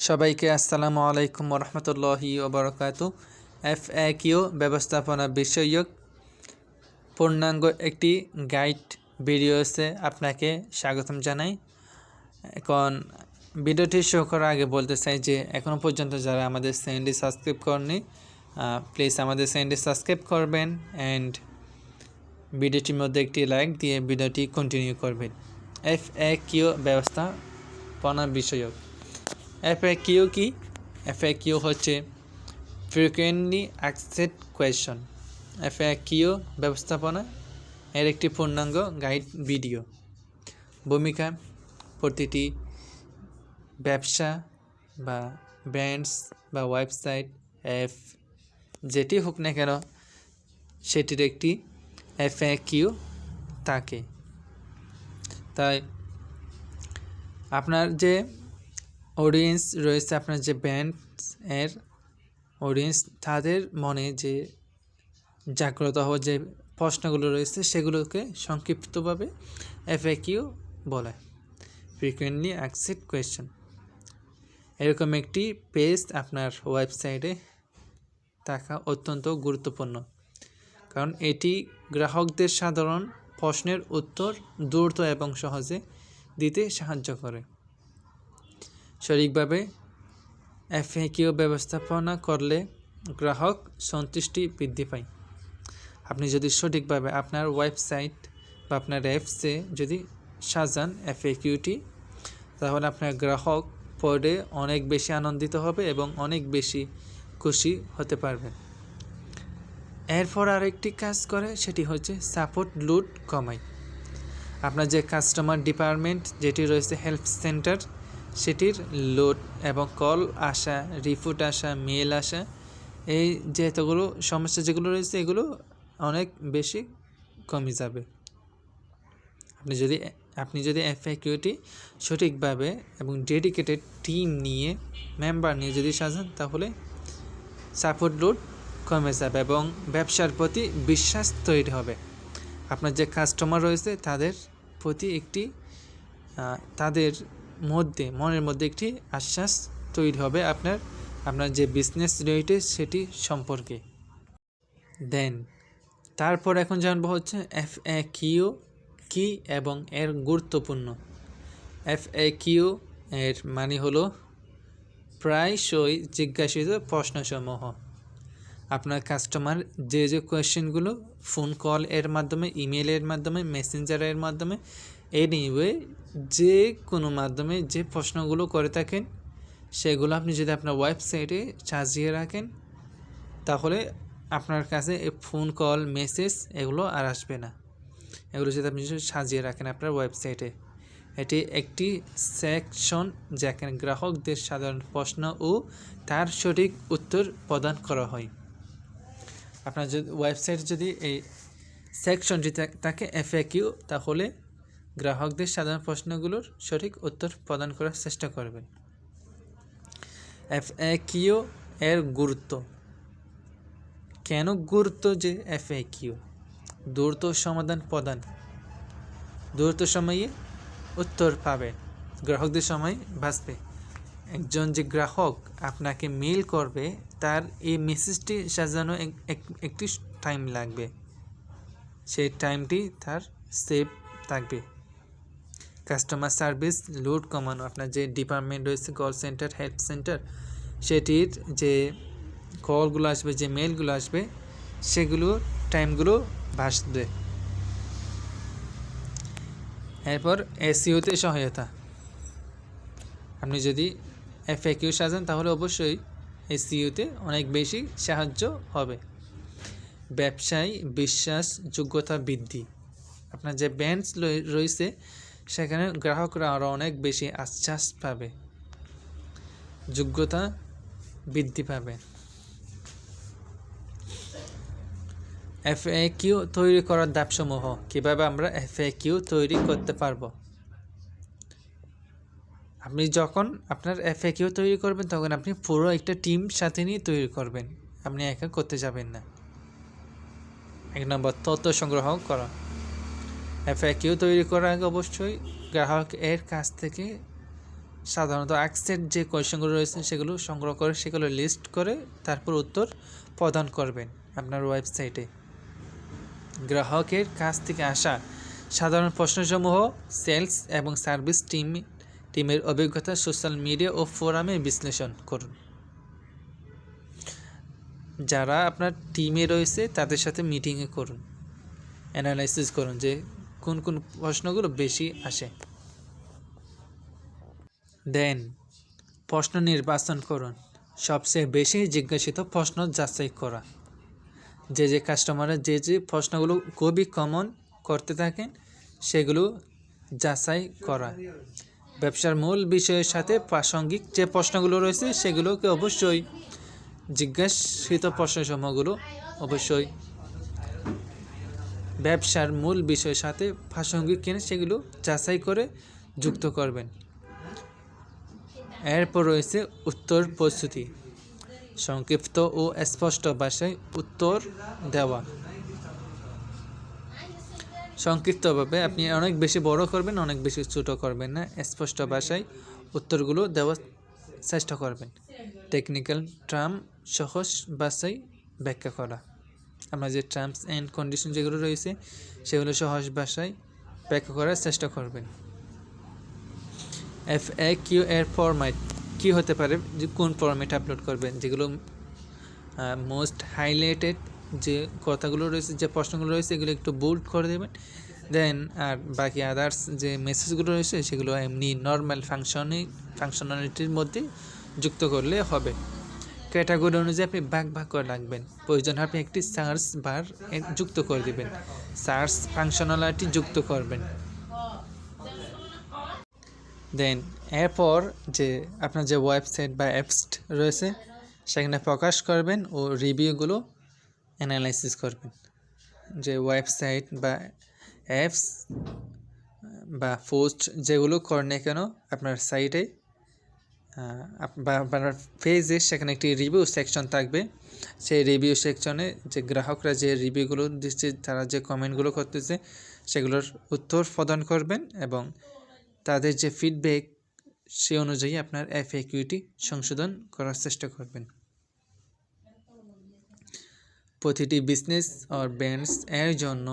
সবাইকে আসসালামু আলাইকুম রহমতুল্লাহি ওবরকাত। এফ এ কিউ ব্যবস্থাপনা বিষয়ক পূর্ণাঙ্গ একটি গাইড ভিডিওসে আপনাকে স্বাগতম জানাই। এখন ভিডিওটি শো করার আগে বলতে চাই যে এখনও পর্যন্ত যারা আমাদের চ্যানেলটি সাবস্ক্রাইব করেনি প্লিজ আমাদের চ্যানেলটি সাবস্ক্রাইব করবেন অ্যান্ড ভিডিওটির মধ্যে একটি লাইক দিয়ে ভিডিওটি কন্টিনিউ করবেন। এফ এ কিউ ব্যবস্থাপনা বিষয়ক। এফএকিউ কি? এফএকিউ হচ্ছে ফ্রিকুয়েন্টলি অ্যাকসেপ্ট কোয়েশন এফএকিউ ব্যবস্থাপনা এর একটি পূর্ণাঙ্গ গাইড ভিডিও ভূমিকা, প্রতিটি ব্যবসা বা ব্র্যান্ডস বা ওয়েবসাইট অ্যাপ যেটি হোক না কেন, সেটির একটি এফএকিউ থাকে। তাই, আপনার যে অডিয়েন্স রয়েছে আপনার যে ব্যান্ড এর অডিয়েন্স তাদের মনে যে জাগ্রত হওয়া যে প্রশ্নগুলো রয়েছে, সেগুলোকে সংক্ষিপ্তভাবে এফএকিউ বলে। ফ্রিকুয়েন্টলি অ্যাকসেপ্ট কোয়েশ্চেন এরকম একটি পেজ আপনার ওয়েবসাইটে থাকা অত্যন্ত গুরুত্বপূর্ণ। কারণ এটি গ্রাহকদের সাধারণ প্রশ্নের উত্তর দ্রুত এবং সহজে দিতে সাহায্য করে। সঠিকভাবে এফএকিউ ব্যবস্থাপনা করলে গ্রাহক সন্তুষ্টি বৃদ্ধি পায়। আপনি যদি সঠিকভাবে আপনার ওয়েবসাইট বা আপনার অ্যাপসে যদি সাজান এফএকিউটি, তাহলে আপনার গ্রাহক পরে অনেক বেশি আনন্দিত হবে এবং অনেক বেশি খুশি হতে পারবেন এরপর আরেকটি কাজ করে, সেটি হচ্ছে সাপোর্ট লুট কমায়। আপনার যে কাস্টমার ডিপার্টমেন্ট, যেটি রয়েছে হেল্প সেন্টার সেটির লোড এবং কল আসা রিফুট আসা মেল আসা, এই যে এতগুলো সমস্যা যেগুলো রয়েছে, এগুলো অনেক বেশি কমে যাবে। আপনি যদি আপনি যদি এফএকিউটি সঠিকভাবে এবং ডেডিকেটেড টিম নিয়ে মেম্বার নিয়ে যদি সাজান, তাহলে সাপোর্ট লোড কমে যাবে এবং ব্যবসার প্রতি বিশ্বাস তৈরি হবে। আপনার যে কাস্টমার রয়েছে, তাদের প্রতি একটি তাদের মধ্যে, মনের মধ্যে একটি আশ্বাস তৈরি হবে আপনার আপনার যে বিজনেস রিলেটেড সেটি সম্পর্কে। দেন তারপর এখন জানব হচ্ছে এফ এ কিউ কি এবং এর গুরুত্বপূর্ণ। এফ এ কিউ এর মানে হলো প্রায়শই জিজ্ঞাসিত প্রশ্নসমূহ। আপনার কাস্টমার যে যে কোয়েশ্চেনগুলো ফোন কল এর মাধ্যমে ইমেলের মাধ্যমে মেসেঞ্জারের মাধ্যমে এনিওয়ে যে কোনো মাধ্যমে যে প্রশ্নগুলো করে থাকেন, সেগুলো আপনি যদি আপনার ওয়েবসাইটে সাজিয়ে রাখেন, তাহলে আপনার কাছে ফোন কল মেসেজ এগুলো আর আসবে না। এগুলো যদি আপনি সাজিয়ে রাখেন আপনার ওয়েবসাইটে এটি একটি সেকশন যেখানে গ্রাহকদের সাধারণ প্রশ্ন ও তার সঠিক উত্তর প্রদান করা হয়। আপনার যদি ওয়েবসাইট যদি এই সেকশনটি থাকে এফএকিউ তাহলে গ্রাহকদের সাধারণ প্রশ্নগুলোর সঠিক উত্তর প্রদান করার চেষ্টা করবেন এফ এ কিউ এর গুরুত্ব। কেন গুরুত্ব যে এফ এ কিউ দ্রুত সমাধান প্রদান। দ্রুত সময়ে উত্তর পাবে। গ্রাহকদের সময় বাঁচবে। একজন যে গ্রাহক আপনাকে মেল করবে, তার এই মেসেজটি সাজানো একটি টাইম লাগবে। সেই টাইমটি তার সেভ থাকবে। কাস্টমার সার্ভিস লোড কমানো আপনার যে ডিপার্টমেন্ট রয়েছে কল সেন্টার হেল্প সেন্টার সেটির যে কলগুলো আসবে, যে মেলগুলো আসবে, সেগুলো টাইমগুলো ভাসবে এরপর এসিওতে সহায়তা। আপনি যদি এফএকিউ সাজান, তাহলে অবশ্যই এসিওতে অনেক বেশি সাহায্য হবে। ব্যবসায় বিশ্বাস যোগ্যতা বৃদ্ধি। আপনার যে ব্যান্ডস রয়েছে সেখানে গ্রাহকরা আরও অনেক বেশি আশ্বাস পাবে, যোগ্যতা বৃদ্ধি পাবে। এফ এ কিউ তৈরি করার দাপসমূহ কীভাবে আমরা এফ এ কিউ তৈরি করতে পারব? আপনি যখন আপনার এফ এ কিউ তৈরি করবেন, তখন আপনি পুরো একটা টিম সাথে নিয়ে তৈরি করবেন। আপনি একা করতে যাবেন না। এক নম্বর, তথ্য সংগ্রহ করা। এফএকিউ তৈরি করার আগে অবশ্যই গ্রাহক এর কাছ থেকে সাধারণত অ্যাক্সের যে কোয়েশনগুলো রয়েছে সেগুলো সংগ্রহ করে সেগুলো লিস্ট করে তারপর উত্তর প্রদান করবেন আপনার ওয়েবসাইটে গ্রাহকের কাছ থেকে আসা সাধারণ প্রশ্নসমূহ সেলস এবং সার্ভিস টিম টিমের অভিজ্ঞতা সোশ্যাল মিডিয়া ও ফোরামে বিশ্লেষণ করুন। যারা আপনার টিমে রয়েছে তাদের সাথে মিটিংয়ে করুন। অ্যানালাইসিস করুন যে কোন কোন প্রশ্নগুলো বেশি আসে? দেন, প্রশ্ন নির্বাচন করুন। সবচেয়ে বেশি জিজ্ঞাসিত প্রশ্ন যাচাই করা। যে যে কাস্টমারের যে যে প্রশ্নগুলো খুবই কমন করতে থাকেন, সেগুলো যাচাই করা। ব্যবসার মূল বিষয়ের সাথে প্রাসঙ্গিক যে প্রশ্নগুলো রয়েছে, সেগুলোকে অবশ্যই জিজ্ঞাসিত প্রশ্নসমূহগুলো অবশ্যই ব্যবসার মূল বিষয়ের সাথে প্রাসঙ্গিক কিনে সেগুলো যাচাই করে যুক্ত করবেন। এরপর রয়েছে উত্তর প্রস্তুতি। সংক্ষিপ্ত ও স্পষ্ট ভাষায় উত্তর দেওয়া। সংক্ষিপ্তভাবে আপনি অনেক বেশি বড় করবেন, অনেক বেশি ছোটো করবেন না। স্পষ্ট ভাষায় উত্তরগুলো দেওয়ার চেষ্টা করবেন। টেকনিক্যাল ট্রাম সহজ ভাষায় ব্যাখ্যা করা। আমরা যে টার্মস অ্যান্ড কন্ডিশন যেগুলো রয়েছে, সেগুলো সহজ ভাষায় ব্যাখ্যা করার চেষ্টা করবেন। এফ এ কিউ এর ফরম্যাট কী হতে পারে? যে কোন ফরম্যাট আপলোড করবেন? যেগুলো মোস্ট হাইলাইটেড যে কথাগুলো রয়েছে, যে প্রশ্নগুলো রয়েছে, এগুলো একটু বোল্ড করে দেবেন। দেন আর বাকি আদার্স যে মেসেজগুলো রয়েছে, সেগুলো এমনি নর্মাল ফাংশনে ফাংশনালিটির মধ্যে যুক্ত করলে হবে। ক্যাটাগরি অনুযায়ী আপনি ভাগ ভাগ করে রাখবেন। প্রয়োজন আপনি একটি সার্চ বার যুক্ত করে দিবেন। সার্চ ফাংশনালিটি যুক্ত করবেন। দেন, এরপর যে আপনার যে ওয়েবসাইট বা অ্যাপস রয়েছে, সেখানে প্রকাশ করবেন ও রিভিউগুলো অ্যানালাইসিস করবেন। যে ওয়েবসাইট বা অ্যাপস বা পোস্ট যেগুলো করেন কেন আপনার সাইটে আপনার পেজে সেখানে একটি রিভিউ সেকশন থাকবে। সেই রিভিউ সেকশনে যে গ্রাহকরা যে রিভিউগুলো দিচ্ছে, তারা যে কমেন্টগুলো করতেছে, সেগুলোর উত্তর প্রদান করবেন এবং তাদের যে ফিডব্যাক সে অনুযায়ী আপনার এফএকিউটি সংশোধন করার চেষ্টা করবেন। প্রতিটি বিজনেস আর ব্র্যান্ডস এর জন্য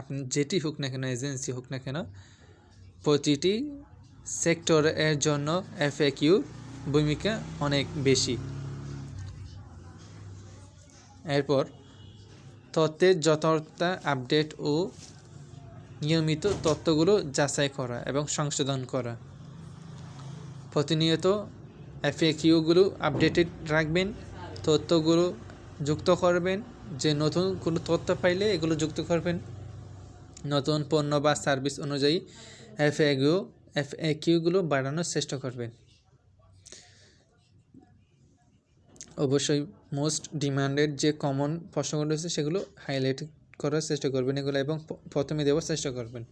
আপনি যেটি হোক না কেন এজেন্সি হোক না কেন, প্রতিটি সেক্টর এর জন্য এফএকিউ ভূমিকা অনেক বেশি। এরপর, তথ্যের যথার্থতা আপডেট ও নিয়মিত তথ্যগুলো যাচাই করা এবং সংশোধন করা। প্রতিনিয়ত এফএকিউগুলো আপডেটেড রাখবেন, তথ্যগুলো যুক্ত করবেন, যে নতুন কোনো তথ্য পাইলে এগুলো যুক্ত করবেন। নতুন পণ্য বা সার্ভিস অনুযায়ী এফএকিউ এফএকিউগুলো বাড়ানোর চেষ্টা করবেন অবশ্যই মোস্ট ডিমান্ডেড যে কমন প্রশ্নগুলো রয়েছে সেগুলো হাইলাইট করার চেষ্টা করবেন এগুলো এবং প্রথমে দেওয়ার চেষ্টা করবেন।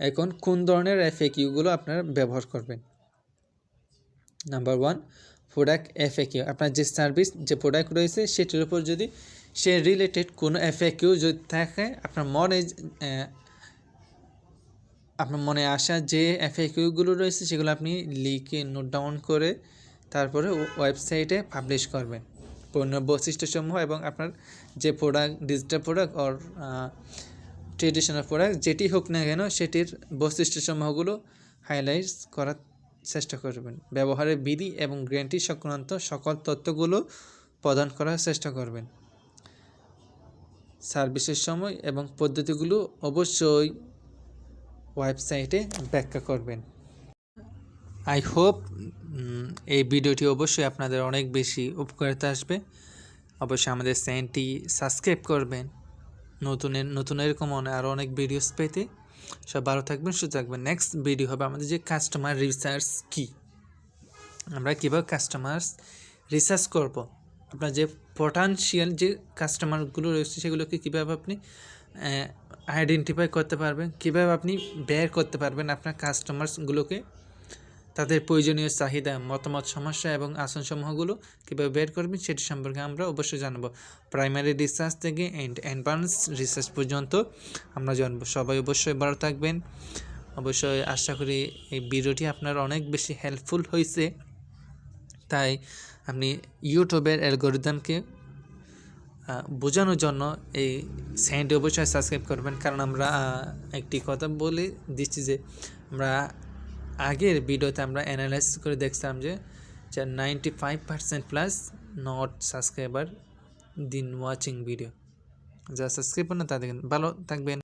এখন কোন ধরনের এফএকিউগুলো আপনারা ব্যবহার করবেন? নাম্বার ওয়ান প্রোডাক্ট এফএকিউ আপনার যে সার্ভিস যে প্রোডাক্ট রয়েছে সেটির উপর যদি সে রিলেটেড কোনো এফএকিউ যদি থাকে, আপনার মনে আপনার মনে আসা যে এফএকিউগুলো রয়েছে, সেগুলো আপনি লিখে নোট ডাউন করে তারপরে ওয়েবসাইটে পাবলিশ করবেন। পণ্য বৈশিষ্ট্যসমূহ এবং আপনার যে product digital product or traditional product যেটি হোক না কেন সেটির বৈশিষ্ট্যসমূহগুলো হাইলাইট করার চেষ্টা করবেন। ব্যবহারের বিধি এবং গ্যারান্টি সংক্রান্ত সকল তথ্যগুলো প্রদান করার চেষ্টা করবেন। সার্ভিসের সময় এবং পদ্ধতিগুলো অবশ্যই ওয়েবসাইটে ব্যাখ্যা করবেন। আই হোপ এই ভিডিওটি অবশ্যই আপনাদের অনেক বেশি উপকারিতা আসবে। অবশ্যই আমাদের চ্যানেলটি সাবস্ক্রাইব করবেন। নতুনের, নতুন এরকম আরও অনেক ভিডিওস পেতে। সব ভালো থাকবেন, সুস্থ থাকবেন। নেক্সট ভিডিও হবে আমাদের যে কাস্টমার রিসার্চ কি। আমরা কীভাবে কাস্টমার্স রিসার্চ করব। আপনার যে পটেনশিয়াল যে কাস্টমারগুলো রয়েছে সেগুলোকে কীভাবে আপনি আইডেন্টিফাই করতে পারবেন। কীভাবে আপনি বের করতে পারবেন আপনার কাস্টমার্সগুলোকে তাদের প্রয়োজনীয় চাহিদা, মতামত, সমস্যা এবং আসনসমূহগুলো কীভাবে বের করবেন সেটি সম্পর্কে আমরা অবশ্যই জানব। প্রাইমারি রিসার্চ থেকে এন্ড অ্যাডভান্স রিসার্চ পর্যন্ত আমরা জানব। সবাই অবশ্যই ভালো থাকবেন। অবশ্যই আশা করি এই ভিডিওটি আপনার অনেক বেশি হেল্পফুল হয়েছে। তাই আপনি ইউটিউবের অ্যালগোরিদমকে বোঝানোর জন্য এই চ্যানেলটি অবশ্যই সাবস্ক্রাইব করবেন। কারণ আমরা একটি কথা বলে দিচ্ছি যে আমরা আগের ভিডিওতে আমরা অ্যানালাইস করে দেখছিলাম যে যে ninety five percent plus not subscriber দিন ওয়াচিং ভিডিও যারা সাবস্ক্রাইব করেন তাদের ভালো থাকবেন।